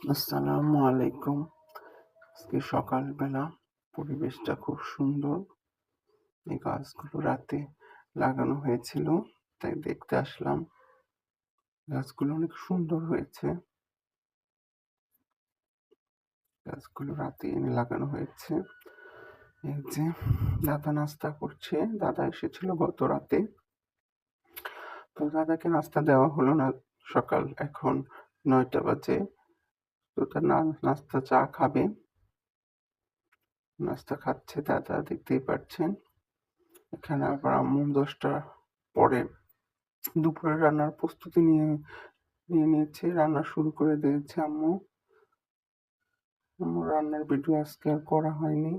আসসালামু আলাইকুম। আজকে সকালবেলা পরিবেশটা খুব সুন্দর। এই গাছগুলো রাতে লাগানো হয়েছিল, তাই দেখতে আসলাম। গাছগুলো অনেক সুন্দর হয়েছে। গাছগুলো রাতে এনে লাগানো হয়েছে। এই যে দাদা নাস্তা করছে। দাদা এসেছিল গত রাতে। তো দাদাকে নাস্তা দেওয়া হলো না সকাল এখন নয়টা বাজে। তার নাস্তা চা খাবে। নাস্তা খাচ্ছে দাদা, দেখতেই পাচ্ছেন। এখানে আবার আম্মু দশটা পরে দুপুরে রান্নার প্রস্তুতি নিয়ে নিয়ে নিয়েছে, রান্না শুরু করে দিয়েছে আম্মু। আম্মু রান্নার ভিডিও আজকে আর করা হয়নি।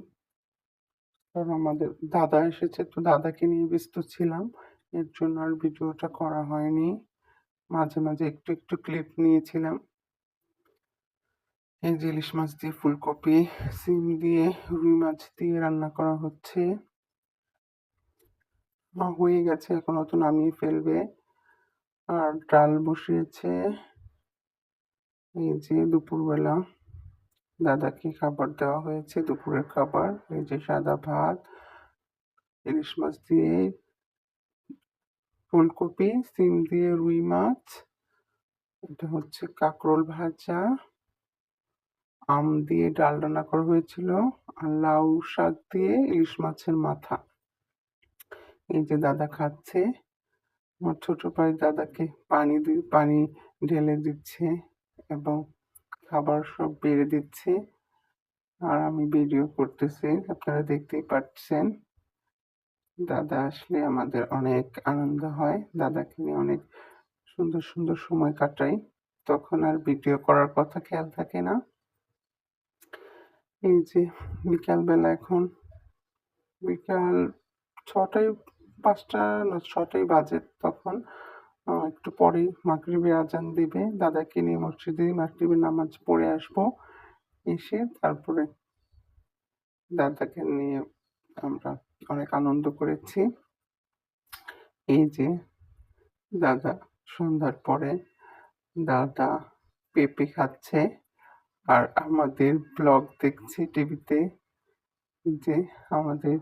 কারণ আমাদের দাদা এসেছে, তো দাদাকে নিয়ে ব্যস্ত ছিলাম। এর জন্য আর ভিডিওটা করা হয়নি। মাঝে মাঝে একটু একটু ক্লিপ নিয়েছিলাম। এই যে ইলিশ মাছ দিয়ে ফুলকপি, সিম দিয়ে রুই মাছ দিয়ে রান্না করা হচ্ছে। হয়ে গেছে, এখন অত নামিয়ে ফেলবে। আর ডাল বসিয়েছে। এই যে দুপুরবেলা দাদাকে খাবার দেওয়া হয়েছে, দুপুরের খাবার। এই যে সাদা ভাত, ইলিশ মাছ দিয়ে ফুলকপি, সিম দিয়ে রুই মাছ। এটা হচ্ছে কাঁকরোল ভাজা। আম দিয়ে ডাল রান্না করা হয়েছিল আর লাউ শাক দিয়ে ইলিশ মাছের মাথা। এই যে দাদা খাচ্ছে, আমার ছোট ভাই দাদাকে পানি দিয়ে পানি ঢেলে দিচ্ছে এবং খাবার সব বেড়ে দিচ্ছে আর আমি ভিডিও করতেছি, আপনারা দেখতেই পাচ্ছেন। দাদা আসলে আমাদের অনেক আনন্দ হয়, দাদাকে নিয়ে অনেক সুন্দর সুন্দর সময় কাটাই। তখন আর ভিডিও করার কথা খেয়াল থাকে না। এই যে বিকালবেলা এখন, বিকাল ছটায়, পাঁচটা না ছটাই বাজে তখন একটু পরেই মাগরিবের আজান দিবে। দাদাকে নিয়ে মসজিদে মাগরিবের নামাজ পড়ে আসব। এসে তারপরে দাদাকে নিয়ে আমরা অনেক আনন্দ করেছি। এই যে দাদা, সন্ধ্যার পরে দাদা পেঁপে খাচ্ছে। আর আমাদের ব্লগ দেখছি টিভিতে যে আমাদের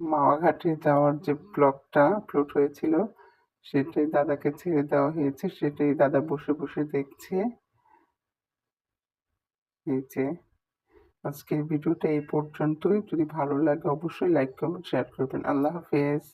মাওয়াঘাটে যাওয়ার যে ব্লগটা আপলোড হয়েছিল, সেটাই দাদাকে ছেড়ে দেওয়া হয়েছে, সেটাই দাদা বসে বসে দেখছে। এই যে আজকের ভিডিওটা এই পর্যন্তই। যদি ভালো লাগে অবশ্যই লাইক কমেন্ট শেয়ার করবেন। আল্লাহ হাফেজ।